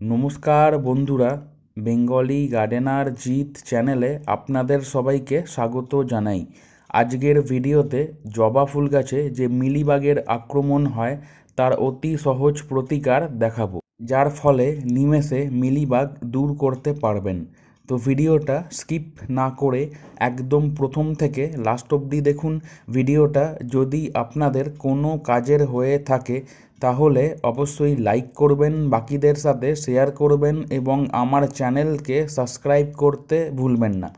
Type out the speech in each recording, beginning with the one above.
নমস্কার বন্ধুরা, Bengali gardener জিত চ্যানেলে আপনাদের সবাইকে স্বাগত জানাই। আজকের ভিডিওতে জবা ফুল গাছে যে মিলিবাগের আক্রমণ হয়, তার অতি সহজ প্রতিকার দেখাবো। যার ফলে নিমেষে মিলিবাগ দূর করতে পারবেন। তো ভিডিওটা স্কিপ না করে একদম প্রথম থেকে লাস্ট অবধি দেখুন। ভিডিওটা যদি আপনাদের কোনো কাজের হয়ে থাকে তাহলে অবশ্যই লাইক করবেন, বাকিদের সাথে শেয়ার করবেন এবং আমার চ্যানেলকে সাবস্ক্রাইব করতে ভুলবেন না।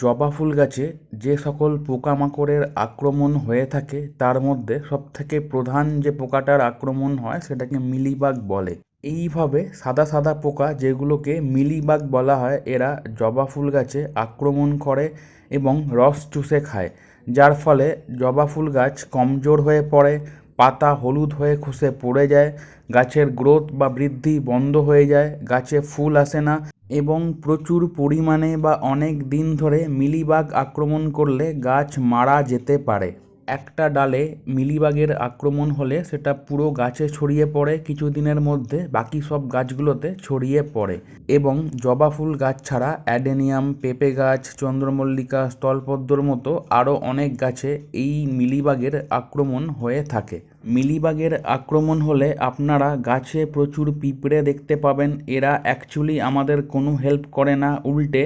জবা ফুল গাছে যে সকল পোকামাকড়ের আক্রমণ হয়ে থাকে, তার মধ্যে সবথেকে প্রধান যে পোকাটার আক্রমণ হয়, সেটাকে মিলিবাগ বলে। এইভাবে সাদা সাদা পোকা যেগুলোকে মিলিবাগ বলা হয়, এরা জবা ফুল গাছে আক্রমণ করে এবং রস চুষে খায়। যার ফলে জবা ফুল গাছ কমজোর হয়ে পড়ে পাতা হলুদ হয়ে খসে পড়ে যায়, গাছের গ্রোথ বা বৃদ্ধি বন্ধ হয়ে যায়, গাছে ফুল আসে না এবং প্রচুর পরিমাণে বা অনেক দিন ধরে মিলিবাগ আক্রমণ করলে গাছ মারা যেতে পারে। একটা ডালে মিলিবাগের আক্রমণ হলে সেটা পুরো গাছে ছড়িয়ে পড়ে, কিছুদিনের মধ্যে বাকি সব গাছগুলোতে ছড়িয়ে পড়ে এবং জবা ফুল গাছ ছাড়া অ্যাডেনিয়াম, পেঁপে গাছ, চন্দ্রমল্লিকা, স্থলপদ্মর মতো আরও অনেক গাছে এই মিলিবাগের আক্রমণ হয়ে থাকে। মিলিবাগের আক্রমণ হলে আপনারা গাছে প্রচুর পিঁপড়ে দেখতে পাবেন। এরা অ্যাকচুয়ালি আমাদের কোনো হেল্প করে না, উল্টে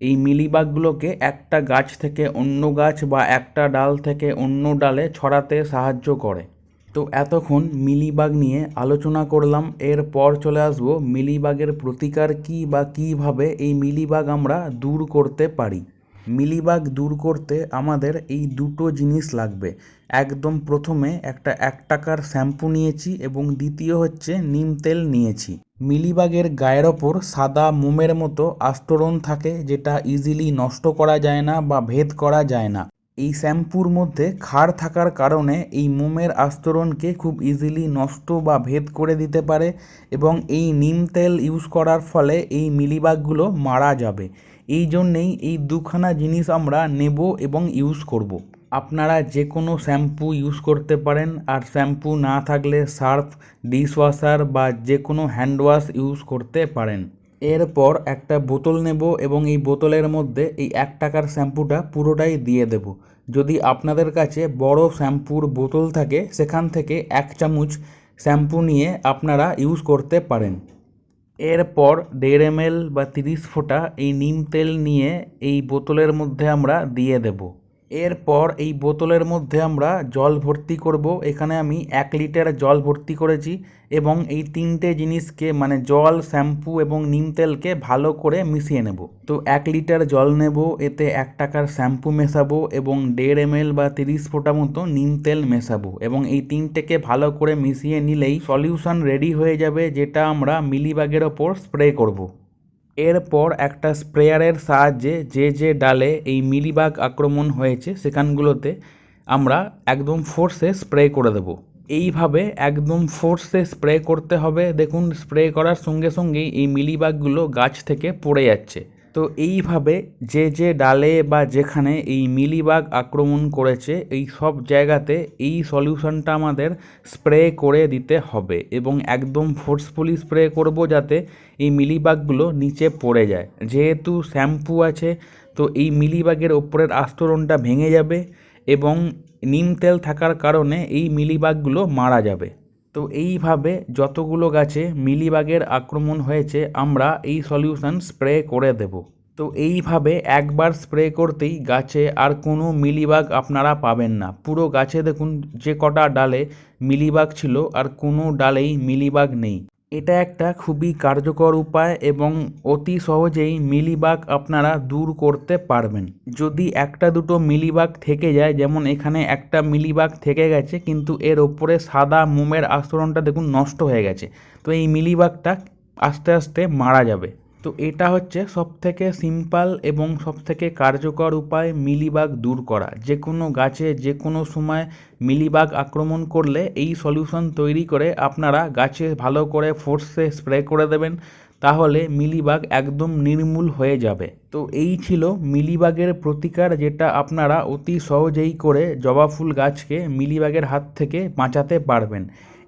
এই মিলিবাগগুলোকে একটা গাছ থেকে অন্য গাছ বা একটা ডাল থেকে অন্য ডালে ছড়াতে সাহায্য করে। তো এতক্ষণ মিলিবাগ নিয়ে আলোচনা করলাম, এরপর চলে আসব মিলিবাগের প্রতিকার কী বা কীভাবে এই মিলিবাগ আমরা দূর করতে পারি। মিলিবাগ দূর করতে আমাদের এই দুটো জিনিস লাগবে। একদম প্রথমে একটা এক টাকার শ্যাম্পু নিয়েছি এবং দ্বিতীয় হচ্ছে নিম তেল নিয়েছি। মিলিবাগের গায়ের ওপর সাদা মোমের মতো আস্তরণ থাকে যেটা ইজিলি নষ্ট করা যায় না বা ভেদ করা যায় না। এই শ্যাম্পুর মধ্যে ক্ষার থাকার কারণে এই মোমের আস্তরণকে খুব ইজিলি নষ্ট বা ভেদ করে দিতে পারে এবং এই নিম তেল ইউজ করার ফলে এই মিলিবাগগুলো মারা যাবে। এই জন্যেই এই দুখানা জিনিস আমরা নেব এবং ইউজ করব। আপনারা যে কোনো শ্যাম্পু ইউজ করতে পারেন, আর শ্যাম্পু না থাকলে সার্ফ ডিশওয়াশার বা যে কোনো হ্যান্ড ওয়াশ ইউজ করতে পারেন। এরপর একটা বোতল নেব এবং এই বোতলের মধ্যে এই এক টাকার শ্যাম্পুটা পুরোটাই দিয়ে দেব। যদি আপনাদের কাছে বড় শ্যাম্পুর বোতল থাকে, সেখান থেকে এক চামচ শ্যাম্পু নিয়ে আপনারা ইউজ করতে পারেন। এরপর দেড় এম বা তিরিশ ফোঁটা এই নিম তেল নিয়ে এই বোতলের মধ্যে আমরা দিয়ে দেব। এরপর এই বোতলের মধ্যে আমরা জল ভর্তি করব এখানে আমি এক লিটার জল ভর্তি করেছি এবং এই তিনটে জিনিসকে মানে জল, শ্যাম্পু এবং নিম তেলকে ভালো করে মিশিয়ে নেব তো এক লিটার জল নেব, এতে এক টাকার শ্যাম্পু মেশাবো এবং দেড় এম বা তিরিশ ফোঁটা মতো নিম তেল মেশাবো এবং এই তিনটেকে ভালো করে মিশিয়ে নিলেই সলিউশন রেডি হয়ে যাবে, যেটা আমরা মিলিবাগের ওপর স্প্রে করব। এরপর একটা স্প্রেয়ারের সাহায্যে যে যে ডালে এই মিলিবাগ আক্রমণ হয়েছে সেখানগুলোতে আমরা একদম ফোর্সে স্প্রে করে দেব। এইভাবে একদম ফোর্সে স্প্রে করতে হবে। দেখুন স্প্রে করার সঙ্গে সঙ্গেই এই মিলিবাগগুলো গাছ থেকে পড়ে যাচ্ছে। তো এইভাবে যে যে ডালে বা যেখানে এই মিলিবাগ আক্রমণ করেছে, এই সব জায়গাতে এই সলিউশনটা আমাদের স্প্রে করে দিতে হবে এবং একদম ফোর্সফুলি স্প্রে করব যাতে এই মিলিবাগগুলো নিচে পড়ে যায়। যেহেতু শ্যাম্পু আছে, তো এই মিলিবাগের ওপরের আস্তরণটা ভেঙে যাবে এবং নিম তেল থাকার কারণে এই মিলিবাগগুলো মারা যাবে। তো এইভাবে যতগুলো গাছে মিলিবাগের আক্রমণ হয়েছে, আমরা এই সলিউশন স্প্রে করে দেব। তো এইভাবে একবার স্প্রে করতেই গাছে আর কোনো মিলিবাগ আপনারা পাবেন না। পুরো গাছে দেখুন, যে কটা ডালে মিলিবাগ ছিল আর কোনো ডালেই মিলিবাগ নেই। এটা একটা খুবই কার্যকর উপায় এবং অতি সহজেই মিলিবাগ আপনারা দূর করতে পারবেন। যদি একটা দুটো মিলিবাগ থেকে যায়, যেমন এখানে একটা মিলিবাগ থেকে গেছে, কিন্তু এর ওপরে সাদা মোমের আস্তরণটা দেখুন নষ্ট হয়ে গেছে। তো এই মিলিবাগটা আস্তে আস্তে মারা যাবে। তো এটা হচ্ছে সবথেকে সিম্পল এবং সবথেকে কার্যকর উপায় মিলিবাগ দূর করা। যে কোনো গাছে যে কোনো সময় মিলিবাগ আক্রমণ করলে এই সলিউশন তৈরি করে আপনারা গাছে ভালো করে ফোর্সে স্প্রে করে দেবেন, তাহলে মিলিবাগ একদম নির্মূল হয়ে যাবে। তো এই ছিল মিলিবাগের প্রতিকার যেটা আপনারা অতি সহজেই করে জবা ফুল গাছকে মিলিবাগের হাত থেকে বাঁচাতে পারবেন।